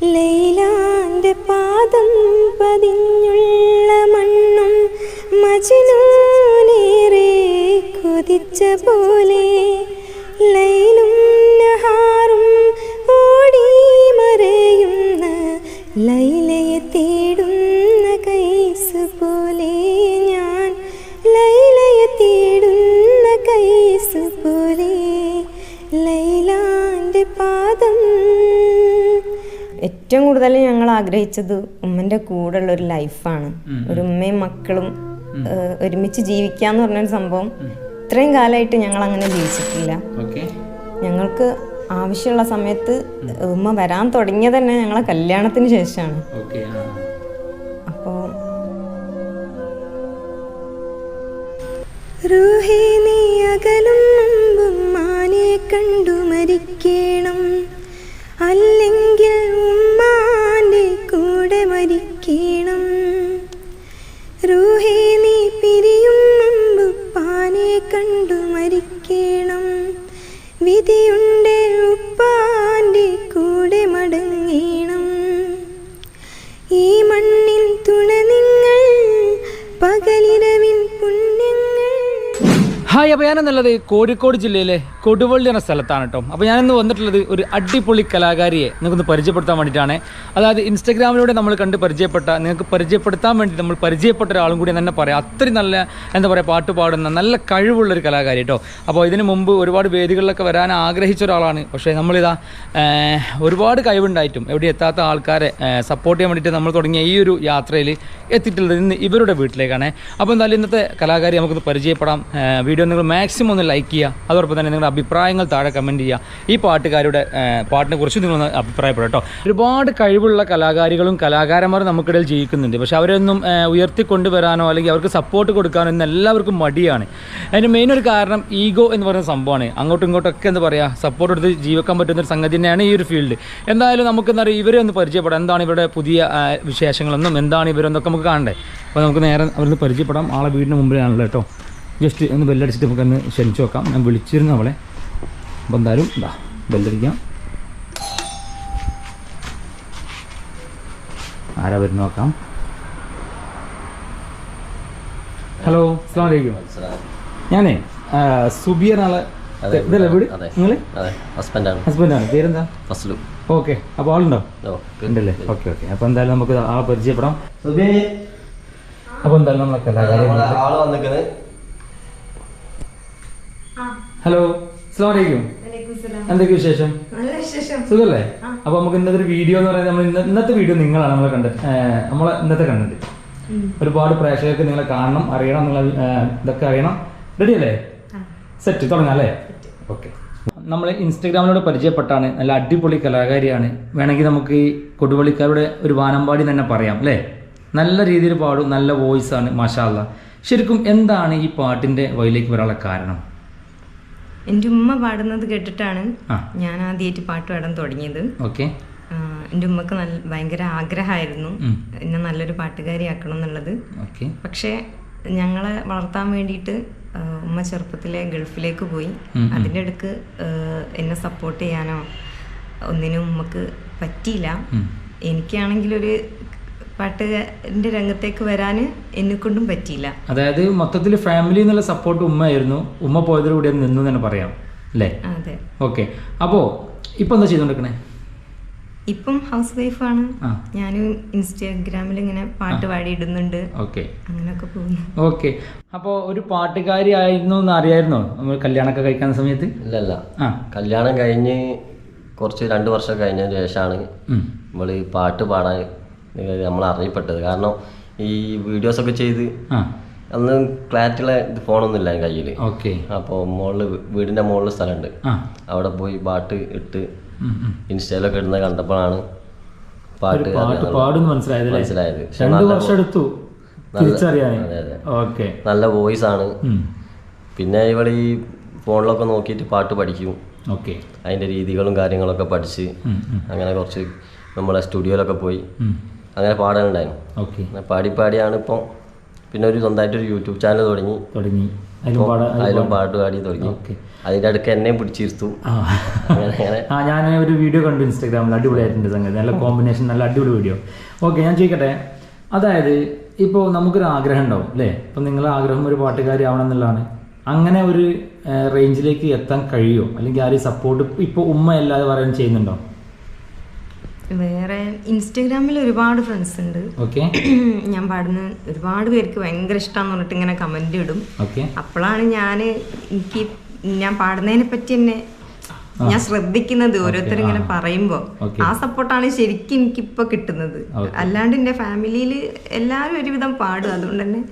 ലൈലാന്റെ പാദം പതിഞ്ഞുള്ള മണ്ണും മജനൂനേറെ കൊതിച്ച പോലെ ലൈലും നഹാറും ഓടി മറയുന്ന ലൈലയെ തേടുന്ന കൈസ് പോലെ ഞാൻ ലൈലയെ തേടുന്ന കൈസ് പോലെ ലൈലാന്റെ പാദം ഏറ്റവും കൂടുതൽ ഞങ്ങൾ ആഗ്രഹിച്ചത് ഉമ്മന്റെ കൂടെയുള്ള ഒരു ലൈഫാണ് ഒരു ഉമ്മയും മക്കളും ഒരുമിച്ച് ജീവിക്കാന്ന് പറഞ്ഞൊരു സംഭവം. ഇത്രയും കാലമായിട്ട് ഞങ്ങൾ അങ്ങനെ ജീവിച്ചിട്ടില്ല ഞങ്ങൾക്ക് ആവശ്യമുള്ള സമയത്ത് ഉമ്മ വരാൻ തുടങ്ങിയത് തന്നെ ഞങ്ങളെ കല്യാണത്തിന് ശേഷമാണ്. ഹായ് അപ്പോൾ ഞാനെന്നുള്ളത് കോഴിക്കോട് ജില്ലയിലെ കൊടുവള്ളി എന്ന സ്ഥലത്താണ് കേട്ടോ. അപ്പോൾ ഞാനിന്ന് വന്നിട്ടുള്ളത് ഒരു അടിപൊളി കലാകാരിയെ നിങ്ങൾക്കൊന്ന് പരിചയപ്പെടുത്താൻ വേണ്ടിയിട്ടാണ്. അതായത് ഇൻസ്റ്റഗ്രാമിലൂടെ നമ്മൾ കണ്ട് പരിചയപ്പെട്ട നിങ്ങൾക്ക് പരിചയപ്പെടുത്താൻ വേണ്ടി നമ്മൾ പരിചയപ്പെട്ട ഒരാളും കൂടി തന്നെ പറയാം. അത്രയും നല്ല എന്താ പറയുക പാട്ട് പാടുന്ന നല്ല കഴിവുള്ള ഒരു കലാകാരി കേട്ടോ. അപ്പോൾ ഇതിന് മുമ്പ് ഒരുപാട് വേദികളിലൊക്കെ വരാൻ ആഗ്രഹിച്ച ഒരാളാണ്. പക്ഷേ നമ്മളിതാ ഒരുപാട് കഴിവുണ്ടായിട്ടും എവിടെ എത്താത്ത ആൾക്കാരെ സപ്പോർട്ട് ചെയ്യാൻ വേണ്ടിയിട്ട് നമ്മൾ തുടങ്ങിയ ഈ ഒരു യാത്രയിൽ എത്തിയിട്ടുള്ളത് ഇന്ന് ഇവരുടെ വീട്ടിലേക്കാണ്. അപ്പോൾ എന്തായാലും ഇന്നത്തെ കലാകാരി നമുക്കൊന്ന് പരിചയപ്പെടാം. വീഡിയോ നിങ്ങൾ മാക്സിമം ഒന്ന് ലൈക്ക് ചെയ്യുക. അതോടൊപ്പം തന്നെ നിങ്ങളുടെ അഭിപ്രായങ്ങൾ താഴെ കമന്റ് ചെയ്യുക. ഈ പാട്ടുകാരുടെ പാട്ടിനെ കുറിച്ച് നിങ്ങളൊന്ന് അഭിപ്രായപ്പെടും കേട്ടോ. ഒരുപാട് കഴിവുള്ള കലാകാരികളും കലാകാരന്മാരും നമുക്കിടയിൽ ജീവിക്കുന്നുണ്ട്. പക്ഷെ അവരൊന്നും ഉയർത്തിക്കൊണ്ടുവരാനോ അല്ലെങ്കിൽ അവർക്ക് സപ്പോർട്ട് കൊടുക്കാനോ ഇന്ന് എല്ലാവർക്കും മടിയാണ്. അതിന്റെ മെയിൻ ഒരു കാരണം ഈഗോ എന്ന് പറയുന്ന സംഭവമാണ്. അങ്ങോട്ടും ഇങ്ങോട്ടൊക്കെ എന്താ പറയുക സപ്പോർട്ട് എടുത്ത് ജീവിക്കാൻ പറ്റുന്ന ഒരു സംഗതി തന്നെയാണ് ഈ ഒരു ഫീൽഡ് എന്തായാലും നമുക്ക് പറയുക ഇവരെ ഒന്ന് പരിചയപ്പെടാം. എന്താണ് ഇവരുടെ പുതിയ വിശേഷങ്ങളെന്നും എന്താണ് ഇവരെന്നൊക്കെ നമുക്ക് കാണണ്ടേ? അപ്പോൾ നമുക്ക് നേരെ അവരൊന്ന് പരിചയപ്പെടാം. ആളെ വീടിന് മുമ്പിലാണല്ലോ കേട്ടോ. ജസ്റ്റ് ഒന്ന് ബെല്ലടിച്ചിട്ട് നമുക്കൊന്ന് ക്ഷണിച്ച് നോക്കാം. ഞാൻ വിളിച്ചിരുന്നു അവളെ. അപ്പോൾ എന്തായാലും ഇതാ ബെല്ലടിക്കാം. ആരാ വരുന്ന നോക്കാം. ഹലോ അസ്സാം വലൈക്കും ഞാനേ ആളെ ഇതല്ലേ വീട്? നിങ്ങൾ അതെ ഹസ്ബൻഡാണ് ഹസ്ബൻഡാണ് പേരെന്താ? ഫസ്ലു. ഓക്കെ അപ്പോൾ ആളുണ്ടോ? ഉണ്ടല്ലേ? Okay okay. അപ്പോൾ എന്തായാലും നമുക്ക് ആളെ പരിചയപ്പെടാം. അപ്പോൾ എന്തായാലും നമ്മളെ കലാകാരി വന്നിക്കണ്. ഹലോ അസ്സാം വലൈക്കും എന്തൊക്കെ വിശേഷം? സുഖല്ലേ? അപ്പൊ നമുക്ക് ഇന്നത്തെ വീഡിയോ എന്ന് പറയുന്നത് നമ്മൾ ഇന്നത്തെ വീഡിയോ നിങ്ങളാണ് നമ്മളെ കണ്ടത്. നമ്മളെ ഇന്നത്തെ കണ്ടത്. ഒരുപാട് പ്രേക്ഷകർക്ക് നിങ്ങളെ കാണണം അറിയണം ഏഹ്, ഇതൊക്കെ അറിയണം. റെഡി അല്ലേ? സെറ്റ് തുടങ്ങാം അല്ലേ? ഓക്കെ നമ്മൾ ഇൻസ്റ്റഗ്രാമിലൂടെ പരിചയപ്പെട്ടാണ്. നല്ല അടിപൊളി കലാകാരിയാണ്. വേണമെങ്കിൽ നമുക്ക് ഈ കൊടുവള്ളിക്കാരുടെ ഒരു വാനമ്പാടി തന്നെ പറയാം അല്ലേ? നല്ല രീതിയിൽ പാടും നല്ല വോയിസ് ആണ് മാഷാല്ല ശരിക്കും എന്താണ് ഈ പാട്ടിന്റെ വഴിയിലേക്ക് വരാനുള്ള കാരണം? എന്റെ ഉമ്മ പാടുന്നത് കേട്ടിട്ടാണ് ഞാൻ ആദ്യമായിട്ട് പാട്ട് പാടാൻ തുടങ്ങിയത്. ഓക്കെ. എന്റെ എന്റെ ഉമ്മക്ക് നല്ല ഭയങ്കര ആഗ്രഹമായിരുന്നു. എന്നെ നല്ലൊരു പാട്ടുകാരിയാക്കണം എന്നുള്ളത്. പക്ഷെ ഞങ്ങളെ വളർത്താൻ വേണ്ടിയിട്ട് ഉമ്മ ചെറുപ്പത്തിലെ ഗൾഫിലേക്ക് പോയി. അതിന്റെ അടുക്ക് എന്നെ സപ്പോർട്ട് ചെയ്യാനോ ഒന്നിനും ഉമ്മക്ക് പറ്റിയില്ല. എനിക്കാണെങ്കിൽ പാട്ടുകാരന്റെ രംഗത്തേക്ക് വരാൻ എന്നെക്കൊണ്ടും പറ്റിയില്ല. അതായത് മൊത്തത്തിൽ ഫാമിലി എന്നുള്ള സപ്പോർട്ട് ഉമ്മയായിരുന്നു. ഉമ്മ പോയതിലൂടെ നിന്നു തന്നെ പറയാം അല്ലേ? അതെ. ഓക്കെ അപ്പോൾ ഇപ്പം എന്താ ചെയ്തുകൊണ്ടിരിക്കണേ ഇപ്പം ഹൗസ് വൈഫാണ് ആണ് ഞാനും ഇൻസ്റ്റാഗ്രാമിൽ ഇങ്ങനെ പാട്ട് പാടി ഇടുന്നുണ്ട് ഓക്കെ അങ്ങനെയൊക്കെ പോകുന്നു. ഓക്കെ അപ്പോൾ ഒരു പാട്ടുകാരി ആയിരുന്നു എന്ന് അറിയായിരുന്നോ? നമ്മൾ കല്യാണമൊക്കെ കഴിക്കുന്ന സമയത്ത്? ഇല്ലല്ല. ഇല്ല ആ. കല്യാണം കഴിഞ്ഞ് കുറച്ച് രണ്ട് വർഷം കഴിഞ്ഞതിന് ശേഷമാണ് നമ്മൾ ഈ പാട്ട് പാടാൻ നമ്മൾ അറിയപ്പെട്ടത്. കാരണം ഈ വീഡിയോസ് ഒക്കെ ചെയ്ത് അന്ന് ക്ലാരിറ്റിയുള്ള ഇത് ഫോണൊന്നും ഇല്ല കയ്യിൽ ഓക്കെ. അപ്പോൾ മുകളിൽ വീടിന്റെ മുകളിൽ സ്ഥലമുണ്ട്. അവിടെ പോയി പാട്ട് ഇട്ട്. ഇൻസ്റ്റയിലൊക്കെ ഇടുന്നത് കണ്ടപ്പോഴാണ് പാട്ട് മനസ്സിലായത് രണ്ട് നല്ല വർഷം എടുത്തു നല്ല വോയിസ് ആണ്. പിന്നെ ഇവിടെ ഈ ഫോണിലൊക്കെ നോക്കിയിട്ട് പാട്ട് പഠിക്കും. ഓക്കെ. അതിന്റെ രീതികളും കാര്യങ്ങളൊക്കെ പഠിച്ച് അങ്ങനെ കുറച്ച് നമ്മളെ സ്റ്റുഡിയോയിലൊക്കെ പോയി അങ്ങനെ പാടാനുണ്ടായിരുന്നു. പാടി പാടിയാണ് ഇപ്പം പിന്നെ ഒരു സ്വന്തമായിട്ടൊരു യൂട്യൂബ് ചാനൽ തുടങ്ങി. തുടങ്ങി. അതിലും പാടാ പാട്ട് പാടി തുടങ്ങി. ഓക്കെ. അതിന്റെ അടുക്ക് എന്നെയും പിടിച്ചിരുത്തു. ആ. ഞാൻ ഒരു വീഡിയോ കണ്ടു ഇൻസ്റ്റാഗ്രാമിൽ. അടിപൊളിയായിട്ടുണ്ട് സംഗതി. നല്ല കോമ്പിനേഷൻ നല്ല അടിപൊളി വീഡിയോ. ഓക്കെ ഞാൻ ചോദിക്കട്ടെ? അതായത് ഇപ്പോൾ നമുക്കൊരു ആഗ്രഹം ഉണ്ടാവും അല്ലേ? ഇപ്പം നിങ്ങൾ ആഗ്രഹം ഒരു പാട്ടുകാരി ആവണം എന്നുള്ളതാണ്. അങ്ങനെ ഒരു റേഞ്ചിലേക്ക് എത്താൻ കഴിയുമോ അല്ലെങ്കിൽ ആരും സപ്പോർട്ട് ഇപ്പോൾ ഉമ്മ അല്ലാതെ പറയാൻ ചെയ്യുന്നുണ്ടോ? വേറെ ഇൻസ്റ്റഗ്രാമിൽ ഒരുപാട് ഫ്രണ്ട്സ് ഉണ്ട്. ഓക്കെ ഞാൻ പാടുന്ന ഒരുപാട് പേർക്ക് ഭയങ്കര ഇഷ്ടമാന്ന് പറഞ്ഞിട്ട് ഇങ്ങനെ കമന്റ് ഇടും. ഓക്കെ അപ്പോഴാണ് ഞാൻ എനിക്ക് ഞാൻ പാടുന്നതിനെ പറ്റി തന്നെ ഞാൻ ശ്രദ്ധിക്കുന്നത് ഓരോരുത്തർ ഇങ്ങനെ പറയുമ്പോൾ ആ സപ്പോർട്ടാണ് ശരിക്കും എനിക്കിപ്പോ കിട്ടുന്നത്. അല്ലാണ്ട് എന്റെ ഫാമിലിയിൽ എല്ലാവരും ഒരുവിധം പാടും. അതുകൊണ്ട് തന്നെ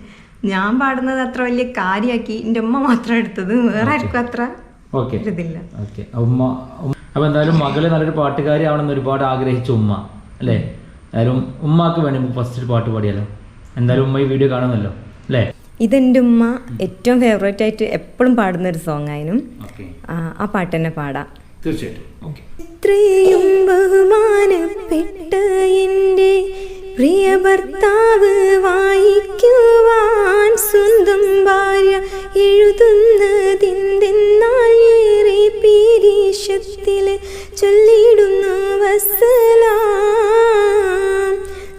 ഞാൻ പാടുന്നത് അത്ര വലിയ കാര്യമാക്കി എന്റെ ഉമ്മ മാത്രം എടുത്തത്. വേറെ ആർക്കും അത്ര ഇതില്ല ഓക്കെ ഉമ്മ ഉമ്മ- അപ്പൊ എന്തായാലും മകൾ നല്ലൊരു പാട്ടുകാരി ആവണമെന്ന് ഒരുപാട് ആഗ്രഹിച്ച ഉമ്മ അല്ലേ? എന്തായാലും ഉമ്മാക്ക് വേണ്ടി നമുക്ക് ഫസ്റ്റ് ഒരു പാട്ട് പാടിയാലോ? എന്തായാലും ഉമ്മ ഈ വീഡിയോ കാണുമല്ലോ അല്ലേ? ഇതെന്റെ ഉമ്മ ഏറ്റവും ഫേവറേറ്റ് ആയിട്ട് എപ്പോഴും പാടുന്ന ഒരു സോങ് ആയിരുന്നു. ആ, പാട്ട് തന്നെ പാടാം. തീർച്ചയായിട്ടും. ഇത്രയും ബഹുമാനപ്പെട്ട എന്റെ പ്രിയ ഭർത്താവ് വായിക്കുവാൻ സ്വന്തം ഭാര്യ എഴുതുന്നതിന്തെന്നാൽ ഏറെ പീരീഷത്തിൽ ചൊല്ലിടുന്നു വസ്സലാം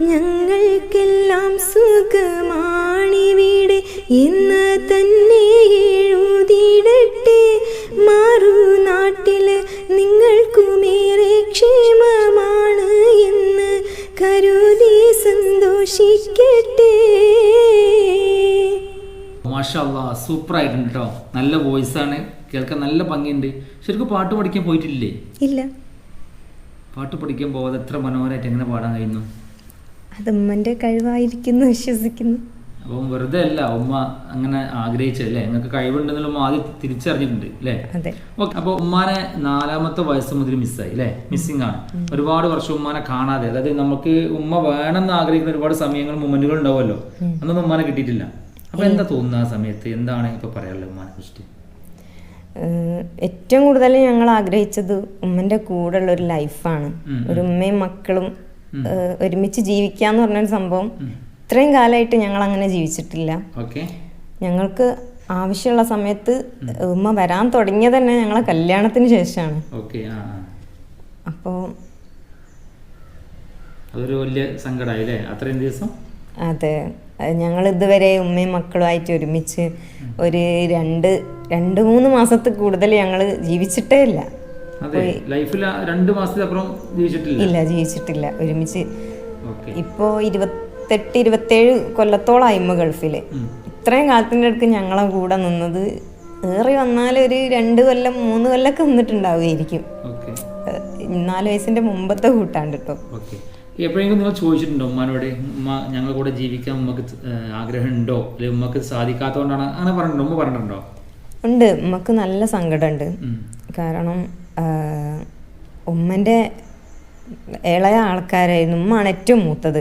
ഞങ്ങൾക്കെല്ലാം സുഖമാണിവിടെ എന്ന് തന്നെ മാഷാ സൂപ്പർ ആയിട്ടുണ്ട് കേട്ടോ നല്ല വോയിസ് ആണ്. കേൾക്കാൻ നല്ല ഭംഗിയുണ്ട്. ശരിക്കും പാട്ട് പഠിക്കാൻ പോയിട്ടില്ലേ? ഇല്ല. പാട്ട് പഠിക്കാൻ പോകാതെ എത്ര മനോഹരമായിട്ട് എങ്ങനെ പാടാൻ കഴിയുന്നു? അത് ഉമ്മന്റെ കഴിവായിരിക്കുന്നു വിശ്വസിക്കുന്നു. അപ്പം വെറുതെ അല്ല ഉമ്മ അങ്ങനെ ആഗ്രഹിച്ചല്ലേ നിങ്ങൾക്ക് കഴിവുണ്ടെന്നുള്ള ഉമ്മ ആദ്യം തിരിച്ചറിഞ്ഞിട്ടുണ്ട് അല്ലേ? ഓക്കെ അപ്പൊ ഉമ്മാനെ നാലാമത്തെ വയസ്സ് മുതൽ മിസ്സായി അല്ലേ? മിസ്സിംഗ് ആണ്. ഒരുപാട് വർഷം ഉമ്മാനെ കാണാതെ. അതായത് നമുക്ക് ഉമ്മ വേണമെന്ന് ആഗ്രഹിക്കുന്ന ഒരുപാട് സമയങ്ങളും മൊമെന്റുകൾ ഉണ്ടാവുമല്ലോ. അന്നൊന്നും ഉമ്മാനെ കിട്ടിയിട്ടില്ല. അപ്പൊ എന്താ തോന്നുന്ന ആ സമയത്ത്? എന്താണ് ഇപ്പോൾ പറയാനുള്ളത് ഉമ്മാനെ കുറിച്ചിട്ട് ഏറ്റവും കൂടുതൽ ഞങ്ങൾ ആഗ്രഹിച്ചത് ഉമ്മന്റെ കൂടെയുള്ള ഒരു ലൈഫാണ്. ഒരു ഉമ്മയും മക്കളും ഒരുമിച്ച് ജീവിക്കാന്ന് പറഞ്ഞൊരു സംഭവം. ഇത്രയും കാലമായിട്ട് ഞങ്ങൾ അങ്ങനെ ജീവിച്ചിട്ടില്ല. ഞങ്ങൾക്ക് ആവശ്യമുള്ള സമയത്ത് ഉമ്മ വരാൻ തുടങ്ങിയത് തന്നെ ഞങ്ങളെ കല്യാണത്തിന് ശേഷമാണ്. അപ്പോൾ അതൊരു വലിയ സങ്കടമായി അത്രയും ദിവസം? അതെ. ഞങ്ങൾ ഇതുവരെ ഉമ്മയും മക്കളുമായിട്ട് ഒരുമിച്ച് ഒരു രണ്ട് രണ്ട് മൂന്ന് മാസത്തിൽ കൂടുതൽ ഞങ്ങൾ ജീവിച്ചിട്ടേ ഇല്ല. ലൈഫിൽ രണ്ട് ജീവിച്ചിട്ടില്ല? ഇല്ല ജീവിച്ചിട്ടില്ല. ഒരുമിച്ച് ഇപ്പോൾ ഇരുപത്തെട്ട് ഇരുപത്തേഴ് കൊല്ലത്തോളായി ഉമ്മ ഗൾഫിൽ. ഇത്രയും കാലത്തിന്റെ അടുക്ക് ഞങ്ങളെ കൂടെ നിന്നത് ഏറി വന്നാൽ ഒരു രണ്ട് കൊല്ലം മൂന്ന് കൊല്ലമൊക്കെ നിന്നിട്ടുണ്ടാവുകയായിരിക്കും നാല് വയസ്സിന്റെ മുമ്പത്തെ കൂട്ടാണ്ട് കേട്ടോ എപ്പോഴെങ്കിലും നിങ്ങൾ ചോദിച്ചിട്ടുണ്ടോ? ഉമ്മാനോട് ഉമ്മ ഞങ്ങളുടെ കൂടെ ജീവിക്കാൻ ഉമ്മക്ക് ആഗ്രഹമുണ്ടോ? അല്ലെങ്കിൽ ഉമ്മക്ക് സാധിക്കാത്തതുകൊണ്ടാണ് അങ്ങനെ പറഞ്ഞിട്ടുണ്ടോ? ഉമ്മ പറഞ്ഞിട്ടുണ്ടോ? ഉണ്ട്. ഉമ്മക്ക് നല്ല സങ്കടമുണ്ട്. കാരണം ഉമ്മന്റെ ഉമ്മന്റെ ഇളയ ആൾക്കാരായിരുന്നു. ഉമ്മാണ് ഏറ്റവും മൂത്തത്.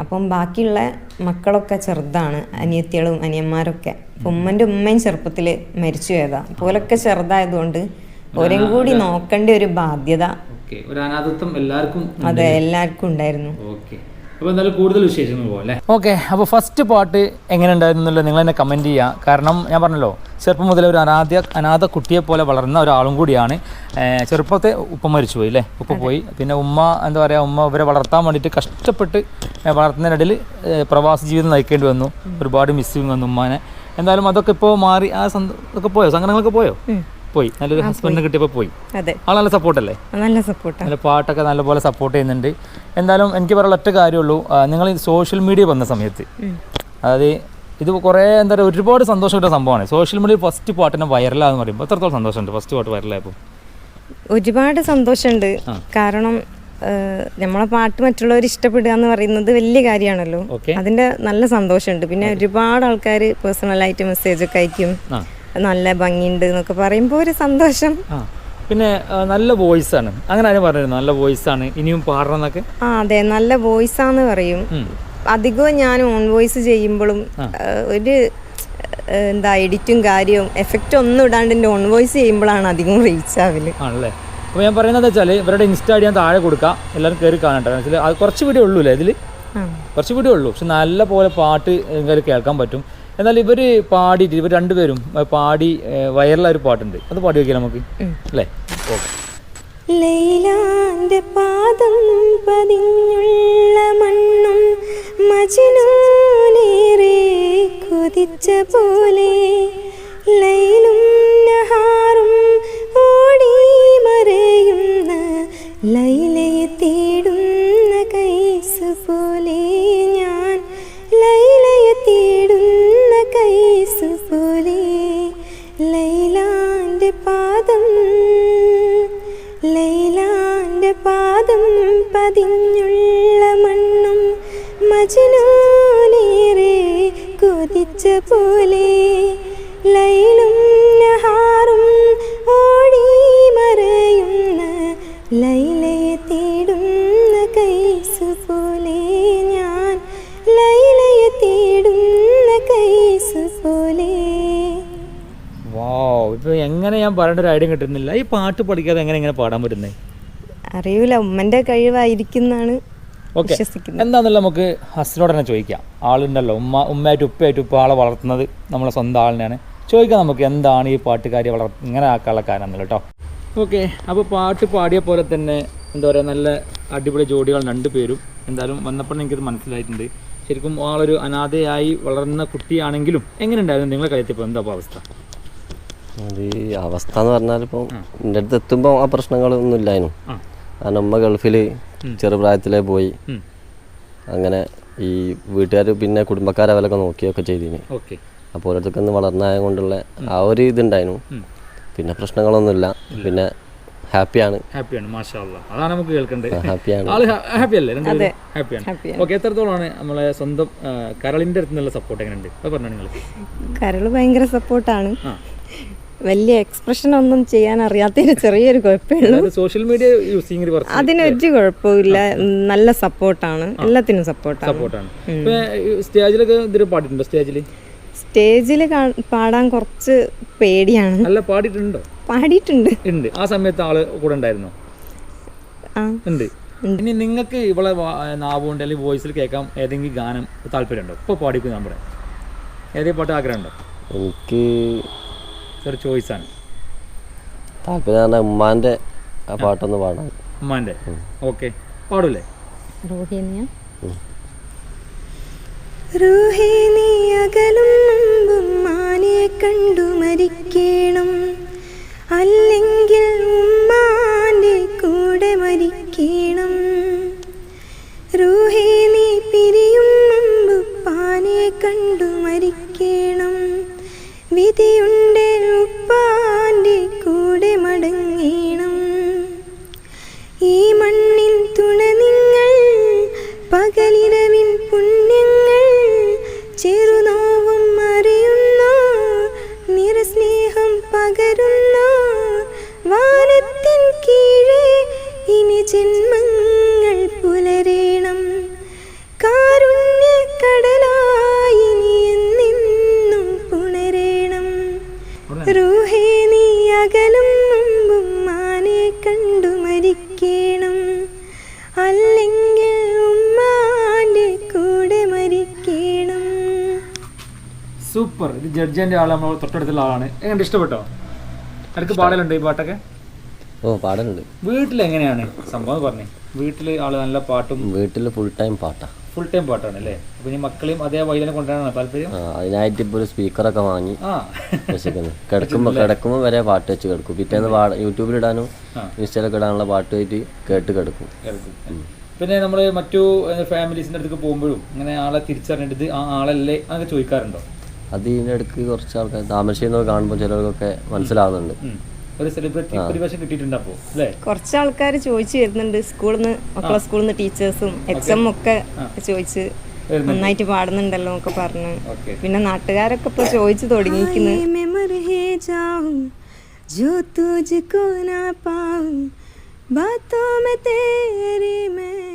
അപ്പം ബാക്കിയുള്ള മക്കളൊക്കെ ചെറുതാണ്. അനിയത്തികളും അനിയന്മാരൊക്കെ. അപ്പം ഉമ്മന്റെ ഉമ്മയും ചെറുപ്പത്തിൽ മരിച്ചു പോയതാ. പോലൊക്കെ ചെറുതായതുകൊണ്ട് ഓരെയും കൂടി നോക്കേണ്ട ഒരു ബാധ്യത ഒരു അനാഥത്വം എല്ലാവർക്കും അതെ എല്ലാവർക്കും ഉണ്ടായിരുന്നു. ഓക്കെ. അപ്പോൾ എന്തായാലും കൂടുതൽ വിശേഷങ്ങൾ പോകാം അല്ലേ? ഓക്കെ അപ്പോൾ ഫസ്റ്റ് പാട്ട് എങ്ങനെ ഉണ്ടായിരുന്നു എന്നുള്ളത് നിങ്ങൾ എന്നെ കമന്റ് ചെയ്യുക കാരണം ഞാൻ പറഞ്ഞല്ലോ ചെറുപ്പം മുതലേ ഒരു അനാഥ അനാഥ കുട്ടിയെ പോലെ വളർന്ന ഒരാളും കൂടിയാണ്. ചെറുപ്പത്തെ ഉപ്പ മരിച്ചുപോയി അല്ലേ? ഉപ്പ പോയി. പിന്നെ ഉമ്മ എന്താ പറയുക ഉമ്മ ഇവരെ വളർത്താൻ വേണ്ടിയിട്ട് കഷ്ടപ്പെട്ട് വളർത്തുന്നതിനിടയിൽ പ്രവാസ ജീവിതം നയിക്കേണ്ടി വന്നു. ഒരുപാട് മിസ്സിങ് വന്നു ഉമ്മാനെ. എന്തായാലും അതൊക്കെ ഇപ്പോൾ മാറി ആ സന്ത പോയോ? സങ്കടങ്ങളൊക്കെ പോയോ? പോയി. നല്ലൊരു ഹസ്ബൻഡിന് കിട്ടിയപ്പോൾ പോയി. അതെ. ആൾ നല്ല സപ്പോർട്ടല്ലേ നല്ല സപ്പോർട്ട് നല്ല പാട്ടൊക്കെ നല്ലപോലെ സപ്പോർട്ട് ചെയ്യുന്നുണ്ട്. എന്തായാലും എനിക്ക് പറയാനുള്ള ഒറ്റ കാര്യമുള്ളൂ നിങ്ങൾ ഈ സോഷ്യൽ മീഡിയ വന്ന സമയത്ത് അതായത് ഇത് കുറേ എന്താ പറയുക ഒരുപാട് സന്തോഷം കിട്ടുന്ന സംഭവമാണ്. സോഷ്യൽ മീഡിയ ഫസ്റ്റ് പാട്ടിനെ വൈറലാന്ന് പറയുമ്പോൾ എത്രത്തോളം സന്തോഷമുണ്ട് ഫസ്റ്റ് പാട്ട് വൈറലായപ്പോൾ ഒരുപാട് സന്തോഷമുണ്ട്. കാരണം നമ്മളെ പാട്ട് മറ്റുള്ളവർ ഇഷ്ടപ്പെടുക എന്ന് പറയുന്നത് വലിയ കാര്യമാണല്ലോ. അതിന്റെ നല്ല സന്തോഷമുണ്ട്. പിന്നെ ഒരുപാട് ആൾക്കാർ പേഴ്സണലായിട്ട് മെസ്സേജ് ഒക്കെ അയക്കും. നല്ല ഭംഗിയുണ്ട് എന്നൊക്കെ പറയുമ്പോൾ ഒരു സന്തോഷം. പിന്നെ നല്ല വോയിസ് ആണ് അങ്ങനെ ആരും പറഞ്ഞിരുന്നു? നല്ല വോയിസ് ആണ് ഇനിയും പാടണം എന്നൊക്കെ ആ അതെ നല്ല വോയിസ് ആന്ന് പറയും. അധികവും ഞാൻ ഓൺ വോയിസ് ചെയ്യുമ്പോഴും ഒരു എന്താ എഡിറ്റും കാര്യവും എഫക്റ്റ് ഒന്നും ഇടാണ്ട് എന്റെ ഓൺ വോയിസ് ചെയ്യുമ്പോഴാണ് അധികം റീച്ച് ആവൽ. ആണല്ലേ? അപ്പോൾ ഞാൻ പറയുന്നത് വെച്ചാൽ ഇവരുടെ ഇൻസ്റ്റാ ഞാൻ താഴെ കൊടുക്കാം. എല്ലാവരും കയറി കാണട്ടെ. അത് കുറച്ച് വീഡിയോ ഉള്ളൂ അല്ലേ ഇതിൽ കുറച്ച് വീഡിയോ ഉള്ളൂ. പക്ഷെ നല്ല പോലെ പാട്ട് കേൾക്കാൻ പറ്റും. എന്നാൽ ഇവർ പാടിയിട്ട് ഇവർ രണ്ടുപേരും പാടി വയറിലായ ഒരു പാട്ടുണ്ട്. അത് പാടി വെക്കാം നമുക്ക്? അല്ലേ? ഓക്കെ ലൈലാന്റെ പാദം പതിഞ്ഞുള്ള മണ്ണും മജനൂനേറെ കൊതിച്ച പോലെ ലൈലും പതിഞ്ഞുള്ള മണ്ണും മജനൂനേറെ കൊതിച്ച പോലെ ലൈലും നഹാറും ഓടി മറയുന്ന ലൈലയെ തേടുന്ന കൈസ് പോലെ ഞാൻ. ലൈലയെ തേടുന്ന കൈസ് പോലെ ഇപ്പൊ എങ്ങനെ ഞാൻ പറയേണ്ട ഒരു ഐഡിയ കിട്ടുന്നില്ല. ഈ പാട്ട് പഠിക്കാതെ എങ്ങനെ എങ്ങനെ പാടാൻ പറ്റുന്നത് അറിയൂല ഉമ്മന്റെ കഴിവായിരിക്കുന്നാണ് ഓക്കെ. വിശ്വസിക്കുന്നത്. എന്താണെന്നല്ല നമുക്ക് ഹസ്സിനോട് തന്നെ ചോദിക്കാം. ആളുണ്ടല്ലോ ഉമ്മ ഉമ്മയായിട്ട് ഉപ്പയായിട്ട് ഉപ്പ ആളെ വളർത്തുന്നത് നമ്മളെ സ്വന്തം ആളിനെയാണ്. ചോദിക്കാം നമുക്ക് എന്താണ് ഈ പാട്ടുകാരി വളർ ഇങ്ങനെ ആക്കാനുള്ള കാരണം എന്നല്ല കേട്ടോ ഓക്കെ അപ്പോൾ പാട്ട് പാടിയ പോലെ തന്നെ എന്താ പറയുക നല്ല അടിപൊളി ജോഡികൾ രണ്ട് പേരും എന്തായാലും വന്നപ്പോൾ എനിക്കത് മനസ്സിലായിട്ടുണ്ട്. ശരിക്കും ആളൊരു അനാഥയായി വളർന്ന കുട്ടിയാണെങ്കിലും എങ്ങനെ ഉണ്ടായിരുന്നു നിങ്ങളെ കാര്യത്തിൽ എന്താ അവസ്ഥ? അത് അവസ്ഥ എന്ന് പറഞ്ഞാൽ ഇപ്പം എന്റെ അടുത്ത് എത്തുമ്പോൾ ആ പ്രശ്നങ്ങളൊന്നും ഇല്ലായിരുന്നു കാരണം ഉമ്മ ഗൾഫിൽ ചെറുപ്രായത്തിലേ പോയി. അങ്ങനെ ഈ വീട്ടുകാർ പിന്നെ കുടുംബക്കാരെ അവരൊക്കെ നോക്കിയൊക്കെ ചെയ്തിന്. ഓക്കെ. അപ്പോൾ ഓരോരുത്തർക്ക് ഒന്ന് വളർന്നായ കൊണ്ടുള്ള ആ ഒരു ഇതുണ്ടായിരുന്നു. പിന്നെ പ്രശ്നങ്ങളൊന്നുമില്ല. പിന്നെ ഹാപ്പിയാണ്. ഹാപ്പിയാണ് മാഷാ അല്ലാ. അതാണ് നമുക്ക് കേൾക്കേണ്ടത്. ഹാപ്പിയാണ്. ആൾ ഹാപ്പി അല്ലേ രണ്ടുപേരും ഹാപ്പിയാണ്. ഓക്കെ എത്രത്തോളമാണ് നമ്മളെ സ്വന്തം കരളിന്റെ അടുത്തുനിന്നുള്ള സപ്പോർട്ട് എങ്ങനെയുണ്ട്? അത് പറഞ്ഞു നിങ്ങൾ കരൾ ഭയങ്കര സപ്പോർട്ടാണ് ആ. വലിയ എക്സ്പ്രഷൻ ഒന്നും ചെയ്യാൻ അറിയാത്തതിന് ചെറിയൊരു കുഴപ്പമുള്ളൂ. സോഷ്യൽ മീഡിയ യൂസിങ് കുറച്ച് അതിനൊരു കുഴപ്പമില്ല നല്ല സപ്പോർട്ടാണ് എല്ലാത്തിനും സപ്പോർട്ടാണ് സപ്പോർട്ടാണ് ഇപ്പൊ സ്റ്റേജിലൊക്കെ ഇതിൽ പാടിയിട്ടുണ്ടോ? സ്റ്റേജിൽ സ്റ്റേജിൽ പാടാൻ കുറച്ച് പേടിയാണ്. അല്ല പാടിയിട്ടുണ്ടോ? പാടിയിട്ടുണ്ട്. ഉണ്ട്. ആ സമയത്ത് ആൾ കൂടെ ഉണ്ടായിരുന്നോ? ആ. ഉണ്ട്. ഇനി നിങ്ങൾക്ക് ഇവളെ നാവുകൊണ്ട് അല്ലെങ്കിൽ വോയിസിൽ കേൾക്കാം ഏതെങ്കിലും ഗാനം താല്പര്യമുണ്ടോ? ഇപ്പോൾ പാടിക്കും നമ്മുടെ ഏതെങ്കിലും പാട്ട് ആഗ്രഹമുണ്ടോ? എനിക്ക് ഒരു ചോയ്സാണ് താല്പര്യം പറഞ്ഞാൽ ഉമ്മാന്റെ ആ പാട്ടൊന്ന് പാടാൻ. ഉമ്മാന്റെ ഓക്കെ പാടൂലേ? റൂഹേ നീ അകലും മുമ്പും കണ്ടു മരിക്കണം. അല്ലെങ്കിൽ ഉമ്മാന്റെ ജന്മങ്ങൾ പുലരേണം. കാരുണ്യ കടലായി നീ എന്നെന്നും പുണരേണം. റൂഹേ നീ അകലും മുമ്പും മാനെ കണ്ടു മരിക്കേണം. അല്ലെങ്കിൽ ഉമ്മാന്റെ കൂടെ മരിക്കേണം. സൂപ്പർ. ഇത് ജഡ്ജിന്റെ ആൾ നമ്മൾ തൊട്ടടുത്തുള്ള ആളാണ്. എങ്ങനെ ഇഷ്ടപ്പെട്ടോ? അടുക്ക് പാടലുണ്ട് ഈ പാട്ടൊക്കെ? ഓ പാടലുണ്ട്. വീട്ടിൽ എങ്ങനെയാണ് സംഭവം പറഞ്ഞേ? വീട്ടിൽ ആൾ നല്ല പാട്ടും വീട്ടിൽ ഫുൾ ടൈം പാട്ടാ. ഫുൾ ടൈം പാട്ടാണ് അല്ലേ? അപ്പൊ ഇനി മക്കളെയും അതേ വൈദ്യം കൊണ്ടുവരാനാണ് താല്പര്യം? ആ, അതിനായിട്ട് ഇപ്പോൾ ഒരു സ്പീക്കറൊക്കെ വാങ്ങി ആ. വെച്ചിരിക്കുന്നു കിടക്കുമ്പോൾ കിടക്കുമ്പോൾ വരെ പാട്ട് വെച്ച് കിടക്കും. പിറ്റേന്ന് പാട യൂട്യൂബിൽ ഇടാനും ഇൻസ്റ്റയിലൊക്കെ ഇടാനുള്ള പാട്ട് ആയിട്ട് കേട്ട് കിടക്കും. കേൾക്കും. പിന്നെ നമ്മൾ മറ്റു ഫാമിലീസിന്റെ അടുത്തേക്ക് പോകുമ്പോഴും ഇങ്ങനെ ആളെ തിരിച്ചറിഞ്ഞിട്ട് ആ ആളല്ലേ അങ്ങനെ ചോദിക്കാറുണ്ടോ? അത് ഇടയ്ക്ക് കുറച്ച് ആൾക്കാർ താമരശ്ശേരി കാണുമ്പോൾ ചിലർക്കൊക്കെ മനസ്സിലാവുന്നുണ്ട്. ഉം. ഒരു സെലിബ്രിറ്റി പരിഭാഷ കിട്ടിയിട്ടുണ്ട് അപ്പോ അല്ലേ കുറച്ച് ആൾക്കാർ ചോദിച്ചു വരുന്നുണ്ട് സ്കൂളിൽ നിന്ന് മക്കളെ സ്കൂളിൽ നിന്ന് ടീച്ചേഴ്സും എക്സാം ഒക്കെ ചോദിച്ച് നന്നായിട്ട് പാടുന്നുണ്ടല്ലോ എന്നൊക്കെ പറഞ്ഞു ഓക്കെ പിന്നെ നാട്ടുകാരൊക്കെ ഇപ്പൊ ചോദിച്ചു തുടങ്ങിയിരിക്കുന്നു जो तुझको ना पाऊं बातों में तेरी मैं